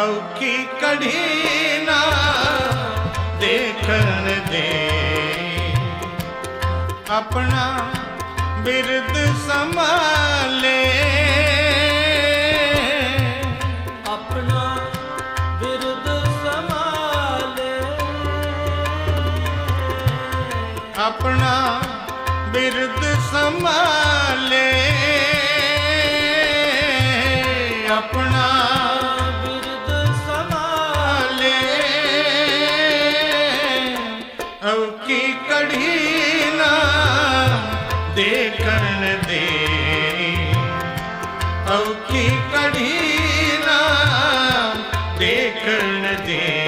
ਔਖੀ ਕੜੀ ਨਾ ਦੇਖਣ ਦੇ ਆਪਣਾ ਬਿਰਦ ਸੰਭਾਲੇ ਆਪਣਾ ਬਿਰਦ ਸੰਭਾਲੇ ਆਪਣਾ ਬਿਰਦ ਸੰਭਾਲੇ ਆਪਣਾ ਔਕੀ ਕੜੀ ਨਾ ਦੇਖਣ ਦੇ ਔਕੀ ਕੜੀ ਨਾ ਦੇਖਣ ਦੇ